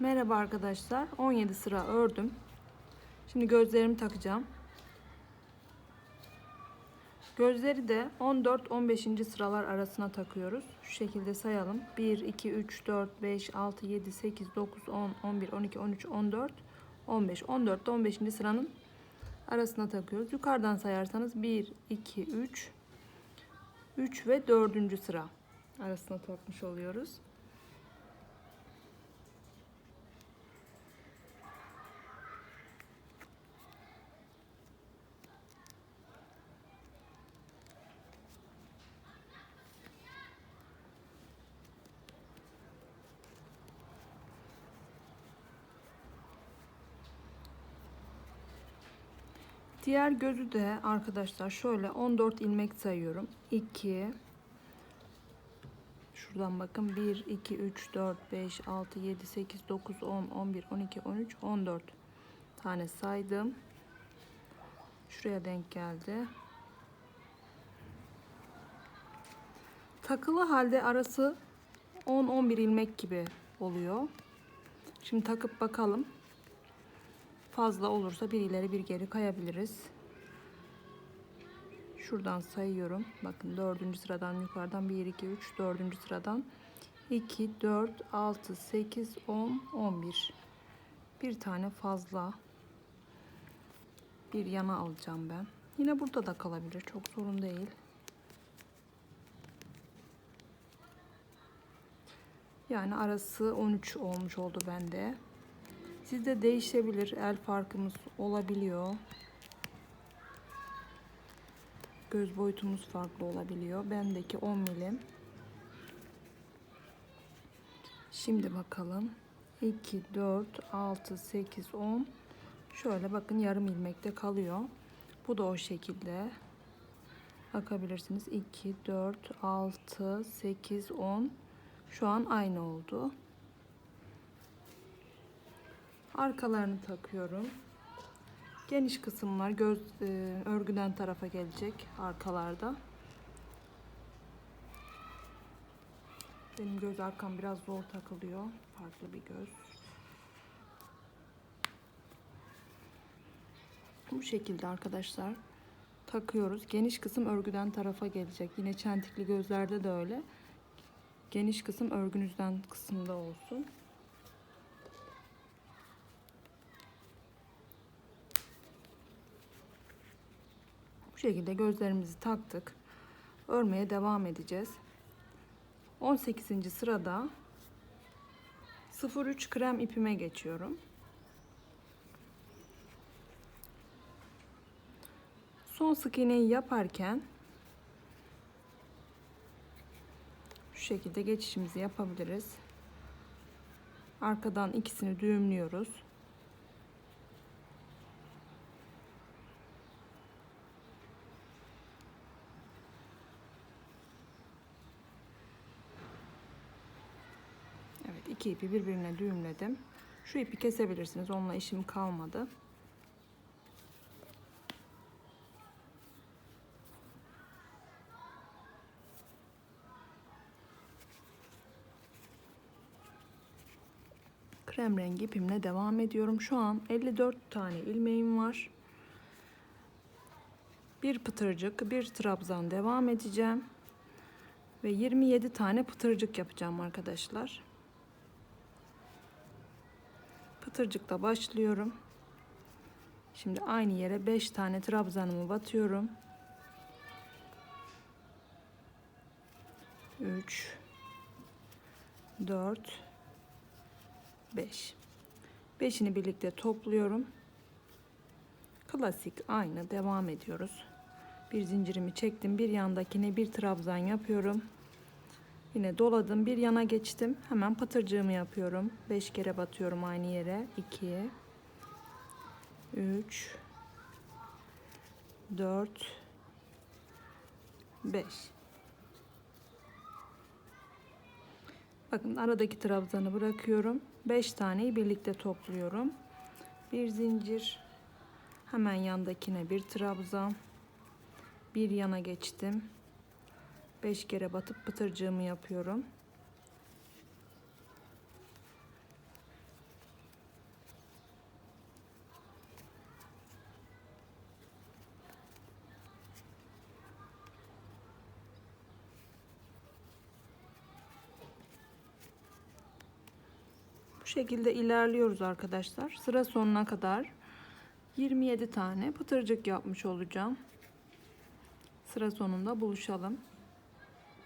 Merhaba arkadaşlar. 17 sıra ördüm. Şimdi gözlerimi takacağım. Gözleri de 14-15. sıralar arasına takıyoruz. Şu şekilde sayalım. 1, 2, 3, 4, 5, 6, 7, 8, 9, 10, 11, 12, 13, 14, 15. 14 15. sıranın arasına takıyoruz. Yukarıdan sayarsanız 1, 2, 3, 3 ve 4. sıra arasına takmış oluyoruz. Diğer gözü de arkadaşlar şöyle 14 ilmek sayıyorum. 2 Şuradan bakın 1 2 3 4 5 6 7 8 9 10 11 12 13 14 tane saydım. Şuraya denk geldi. Takılı halde arası 10-11 ilmek gibi oluyor. Şimdi takıp bakalım. Fazla olursa bir ileri bir geri kayabiliriz. Şuradan sayıyorum. Bakın dördüncü sıradan yukarıdan 1, 2, 3, dördüncü sıradan 2, 4, 6, 8, 10, 11. Bir tane fazla bir yana alacağım ben. Yine burada da kalabilir. Çok sorun değil. Yani arası 13 olmuş oldu bende. Sizde değişebilir. El farkımız olabiliyor. Göz boyutumuz farklı olabiliyor. Bendeki 10 milim. Şimdi bakalım. 2, 4, 6, 8, 10. Şöyle bakın yarım ilmekte kalıyor. Bu da o şekilde. Bakabilirsiniz. 2, 4, 6, 8, 10. Şu an aynı oldu. Arkalarını takıyorum. Geniş kısımlar göz e, örgüden tarafa gelecek arkalarda. Benim göz arkam biraz zor takılıyor. Farklı bir göz. Bu şekilde arkadaşlar takıyoruz. Geniş kısım örgüden tarafa gelecek. Yine çentikli gözlerde de öyle. Geniş kısım örgünüzden kısımda olsun. Şekilde gözlerimizi taktık. Örmeye devam edeceğiz. 18. sırada 03 krem ipime geçiyorum. Son sık iğneyi yaparken şu şekilde geçişimizi yapabiliriz. Arkadan ikisini düğümlüyoruz. İki ipi birbirine düğümledim. Şu ipi kesebilirsiniz. Onunla işim kalmadı. Krem rengi ipimle devam ediyorum. Şu an 54 tane ilmeğim var. Bir pıtırcık, bir trabzan devam edeceğim. Ve 27 tane pıtırcık yapacağım arkadaşlar. Pıtırcıkla başlıyorum. Şimdi aynı yere 5 tane trabzanımı batıyorum. 3 4 5 5'ini birlikte topluyorum. Klasik aynı devam ediyoruz. Bir zincirimi çektim. Bir yandakine bir trabzan yapıyorum. Yine doladım. Bir yana geçtim. Hemen patırcığımı yapıyorum. 5 kere batıyorum aynı yere. 2 3 4 5 Bakın aradaki trabzanı bırakıyorum. 5 taneyi birlikte topluyorum. Bir zincir. Hemen yandakine bir trabzan. Bir yana geçtim. 5 kere batıp pıtırcığımı yapıyorum. Bu şekilde ilerliyoruz arkadaşlar. Sıra sonuna kadar 27 tane pıtırcık yapmış olacağım. Sıra sonunda buluşalım.